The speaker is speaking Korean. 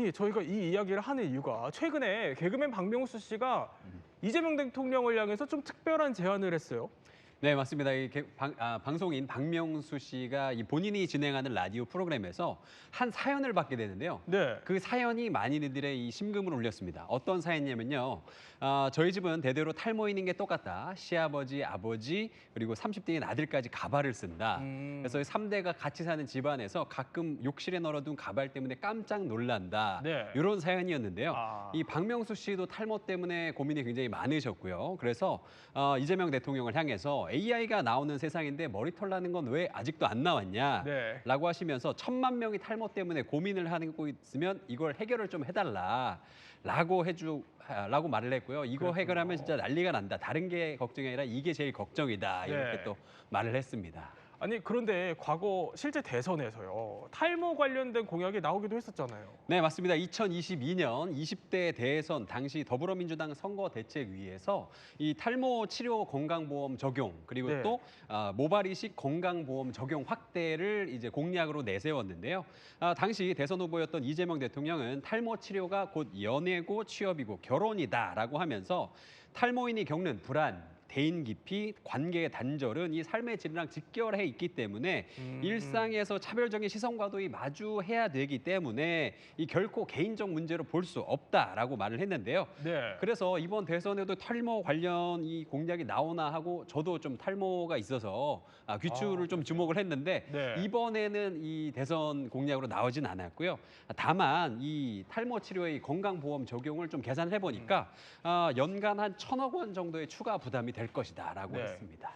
아니 저희가 이 이야기를 하는 이유가 최근에 개그맨 박명수 씨가 이재명 대통령을 향해서 좀 특별한 제안을 했어요. 네, 맞습니다. 이 개- 방, 아, 방송인 박명수 씨가 이 본인이 진행하는 라디오 프로그램에서 한 사연을 받게 되는데요. 네. 그 사연이 많이들의 이 심금을 울렸습니다. 어떤 사연이냐면요. 아, 저희 집은 대대로 탈모인인 게 똑같다. 시아버지, 아버지, 그리고 30대인 아들까지 가발을 쓴다. 음. 그래서 삼대가 같이 사는 집안에서 가끔 욕실에 널어둔 가발 때문에 깜짝 놀란다. 네. 이런 사연이었는데요. 아. 이 박명수 씨도 탈모 때문에 고민이 굉장히 많으셨고요. 그래서 어, 이재명 대통령을 향해서 AI가 나오는 세상인데 머리털 나는 건 왜 아직도 안 나왔냐? 네. 라고 하시면서 천만 명이 탈모 때문에 고민을 하고 있으면 이걸 해결을 좀 해달라. 라고 해주 라고 말을 했고요. 이거 그렇군요. 해결하면 진짜 난리가 난다. 다른 게 걱정이 아니라 이게 제일 걱정이다. 이렇게 네. 또 말을 했습니다. 아니 그런데 과거 실제 대선에서요 탈모 관련된 공약이 나오기도 했었잖아요. 네, 맞습니다. 2022년 20대 대선 당시 더불어민주당 선거 대책위에서 이 탈모 치료 건강보험 적용 그리고 네. 또 아, 모발 이식 건강보험 적용 확대를 이제 공약으로 내세웠는데요. 아, 당시 대선 후보였던 이재명 대통령은 탈모 치료가 곧 연애고 취업이고 결혼이다라고 하면서 탈모인이 겪는 불안 대인 기피, 관계의 단절은 이 삶의 질이랑 직결해 있기 때문에 음. 일상에서 차별적인 시선과도 이 마주해야 되기 때문에 이 결코 개인적 문제로 볼 수 없다라고 말을 했는데요. 네. 그래서 이번 대선에도 탈모 관련 이 공약이 나오나 하고 저도 좀 탈모가 있어서 아, 귀추를 아, 좀 주목을 했는데 네. 이번에는 이 대선 공약으로 나오진 않았고요. 다만 이 탈모 치료의 건강보험 적용을 좀 계산을 해보니까 아, 연간 한 천억 원 정도의 추가 부담이 될 것이다라고 네. 했습니다.